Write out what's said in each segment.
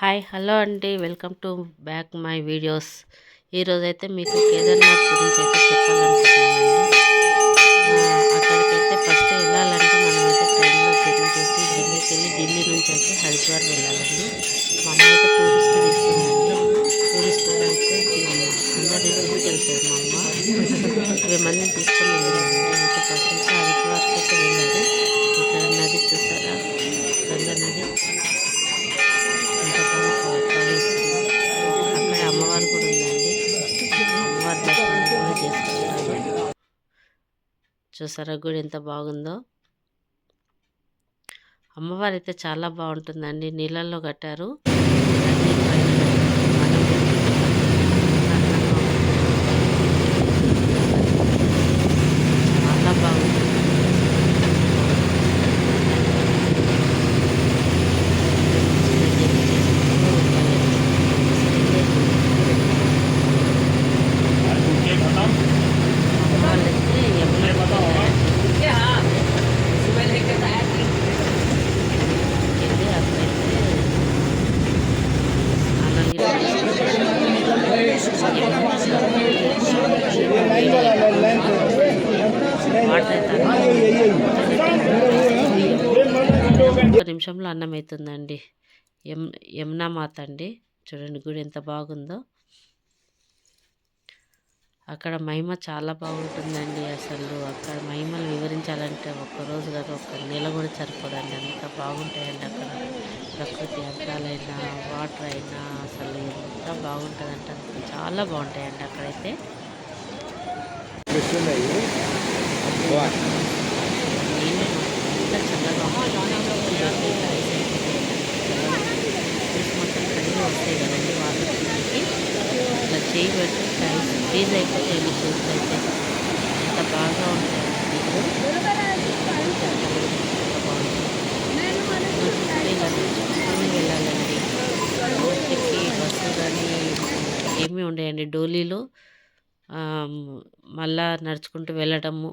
Hi hello అండి. Welcome to back my videos. ఈరోజైతే మీకు కేదార్నాథ్ గురించి అయితే చెప్పాలనుకుంటున్నానండి. అక్కడికి అక్కడికైతే ఫస్ట్ వెళ్ళాలంటే మనమైతే ట్రైన్లో జర్నీ చేసి ఢిల్లీకి వెళ్ళి ఢిల్లీ నుంచి అయితే హరిద్వార్ వెళ్ళాలండి. మా అమ్మ అయితే టూరిస్ట్ తీసుకుందండి టూరిస్ట్ అయితే అందరి తీసుకెళ్తారు మా అమ్మ. ఇరవై మందిని తీసుకొని వెళ్ళారండి అయితే ఫస్ట్ అయితే హరిద్వార్కి అయితే వెళ్ళారు. ఇక్కడ నది చూసారా? గంగా నది. చూసారా గుడి ఎంత బాగుందో? అమ్మవారు అయితే చాలా బాగుంటుందండి. నీళ్ళల్లో కట్టారు నది పైన మనం చాలా బాగుంటుంది వాళ్ళైతే యమునకు వెళ్ళారండి. వెళ్ళి అక్కడైతే స్నానాలు గిట్ల చేసుకొని వాటర్ అయితే ఒక నిమిషంలో అన్నం అవుతుందండి యమ్ యమునా మాత అండి. చూడండి గుడి ఎంత బాగుందో. అక్కడ మహిమ చాలా బాగుంటుందండి అసలు. అక్కడ మహిమలు వివరించాలంటే ఒక్క రోజు కాదు ఒక్క నెల కూడా సరిపోదండి. అంత బాగుంటాయండి అక్కడ. ప్రకృతి అందాలైనా వాటర్ అయినా అసలు ఎంత బాగుంటుందంటే అంత చాలా బాగుంటాయండి అక్కడైతే. నీళ్ళు ఎంత ఇట్లా చేయి ఫ్రీజ్ చూస్తే అయితే ఎంత బాగా వెళ్ళాలండి ఊరికి బస్సు కానీ ఏమీ ఉండయండి. డోలీలో మళ్ళా నడుచుకుంటూ వెళ్ళడము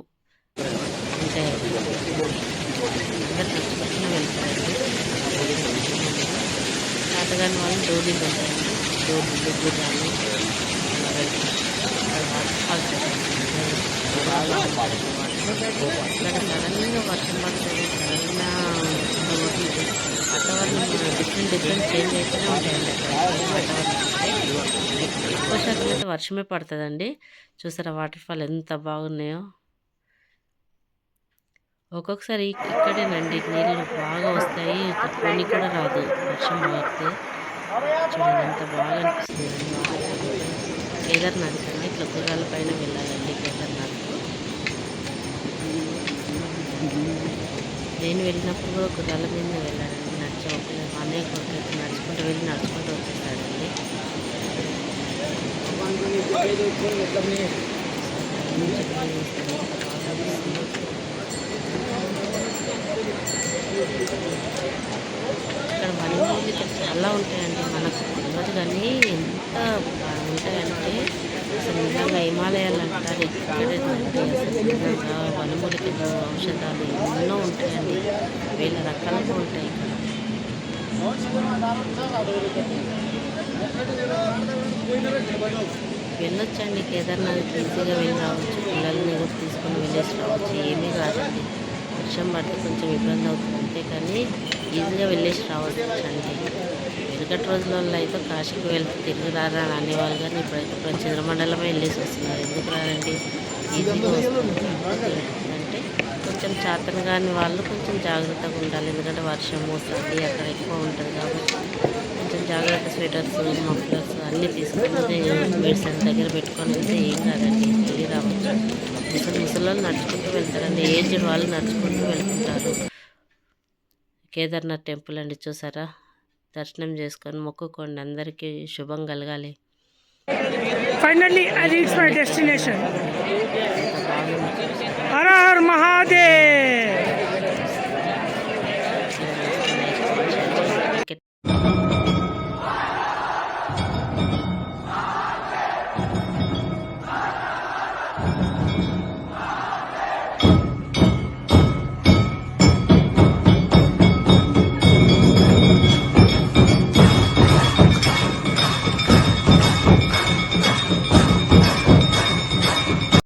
తాతగారిని వాళ్ళు డోలీలు ఇక్కడ సడన్గా వర్షం పడుతుంది సడన్గా వాతావరణం డిఫరెంట్ డిఫరెంట్ చేంజ్ అయితేనే ఉంటాయండి ఎక్కువ శాతం అయితే వర్షమే పడుతుందండి. చూసారా వాటర్ ఫాల్ ఎంత బాగున్నాయో. ఒక్కొక్కసారి ఇక్కడేనండి నీళ్ళు బాగా వస్తాయి కొన్ని కూడా రాదు. వర్షం పడితే చూడండి ఎంత బాగా అనిపిస్తుంది. కేదార్నాథ్ కండి ఇట్లా గుర్రాల పైన వెళ్ళాలండి కేదార్నాథ్. నేను వెళ్ళినప్పుడు కూడా గుర్రాల మీద వెళ్ళానండి. నడిచే మా అన్నయ్య కొడుకు నడుచుకుంటూ వెళ్ళి నడుచుకుంటూ వచ్చేసాడండి ఇక్కడ మణిమూలు ఇక్కడ చాలా ఉంటాయండి మనకు. తెలియదు కానీ ఎంత ఉంటాయంటే అసలు నిజంగా హిమాలయాలు అంటారు ఇక్కడే అసలు నిజంగా వనమూలికలు ఔషధాలు ఎన్నో ఉంటాయండి. వేల రకాలుగా ఉంటాయి ఇక్కడ. వెళ్ళొచ్చండి కేదార్నాథ్కి ఈజీగా వెళ్ళి రావచ్చు. పిల్లల్ని కూడా తీసుకొని వెళ్ళేసి రావచ్చు. ఏమీ కాదండి. వర్షం పడితే కొంచెం ఇబ్బంది అవుతుంది. అంతే కానీ ఈజీగా వెళ్ళేసి రావచ్చు అండి వెనకటి రోజులలో అయితే కాశీకి వెళ్తే తిరిగి రారా అని అనేవాళ్ళు. కానీ ఇప్పుడైతే ఇప్పుడు చంద్రమండలమే వెళ్ళేసి వస్తున్నారు. ఎందుకు రారండి? ఈజీగా అంటే కొంచెం చేతన కాని వాళ్ళు కొంచెం జాగ్రత్తగా ఉండాలి. ఎందుకంటే వర్షం వస్తుంది అక్కడ ఎక్కువ ఉంటుంది కాబట్టి కొంచెం జాగ్రత్త స్వెటర్స్ మఫ్లర్స్ అన్నీ తీసుకుంటే మెడిసిన్ దగ్గర పెట్టుకొని వెళ్తే ఏం కాదండి వెళ్ళి రావచ్చు. ముసలి ముసలి నడుచుకుంటూ వెళ్తారండి. ఏజ్డ్ వాళ్ళు నడుచుకుంటూ వెళ్తుంటారు. కేదార్నాథ్ టెంపుల్ అండి చూసారా? దర్శనం చేసుకొని మొక్కుకోండి అందరికీ శుభం కలగాలి. ఫైనల్లీ మహాదేవ్.